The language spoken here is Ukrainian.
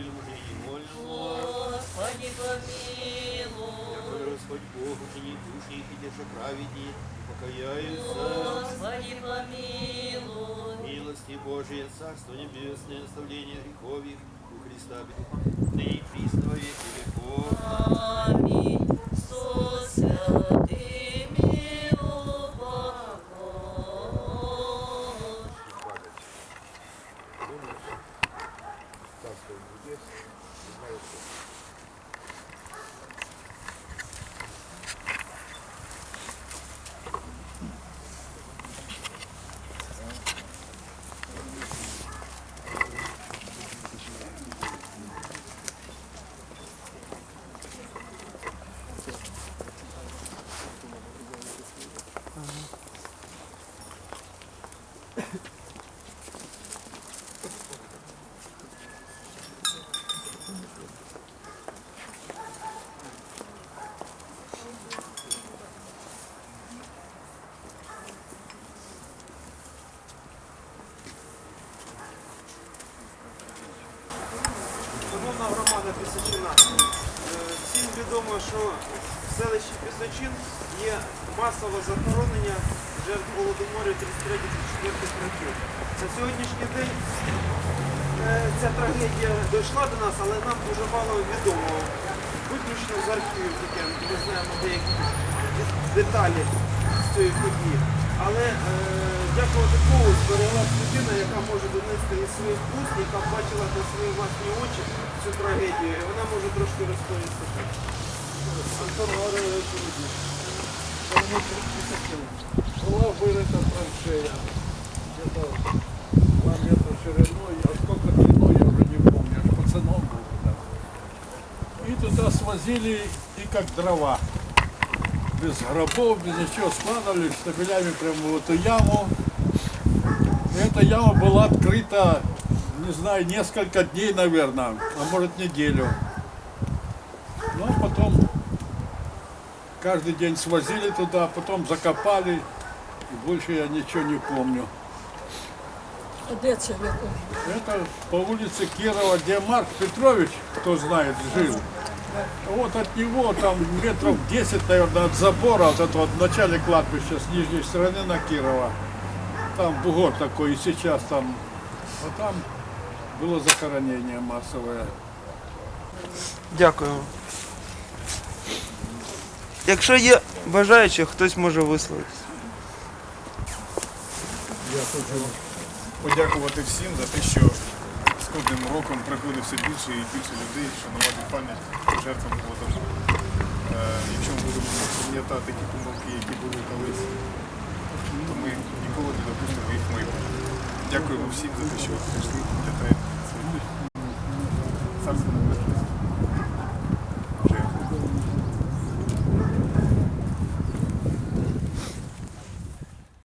и невольному. Господи помилуй. Яко Господь Бог учини души их и деша праведни, покаяются. Господи помилуй. Милости Божие, Царство Небесное, наставление грехов их, у Христа, ныне и веки веков. Аминь. Шановна громада Пісочина, е, всім відомо, що в селищі Пісочин є масове захоронення жертв Голодомору 33-34 років. На сьогоднішній день е, ця трагедія дійшла до нас, але нам дуже мало відомо. Виключно з архівів тільки ми знаємо деякі деталі з цієї події. Але е, дякувати Богу, збереглась людина, яка може донести із своїх уст, яка бачила на свої власні очі цю трагедію, і вона може трошки розповісти. Была вырыта траншея. Где-то 2 метра шириной, сколько длиной, я уже не помню. Аж пацаном был тогда. И туда свозили и как дрова. Без гробов, без ничего складывали штабелями прямо в эту яму. И эта яма была открыта, не знаю, несколько дней, наверное, а может неделю. А потом каждый день свозили туда, потом закопали. И больше я ничего не помню. Де це ви? Это по улице Кирова, где Марк Петрович, кто знает, жил. Вот от него там метров 10, наверное, от забора, вот этого вот в начале кладбища с нижней стороны на Кирова. Там бугор такой, и сейчас там. Вот там было захоронение массовое. Дякую. Якщо є бажаючі, хтось може висловитися. Я хочу подякувати всім за те, що з кожним роком приходить все більше і більше людей, шанувати пам'ять жертвам Голодомору. Е, Якщо ми будемо пам'ятати ті помилки, які були колись, то ми ніколи не допустимо їх в майбутньому. Дякую вам всім за те, що ви прийшли, пам'ятаєте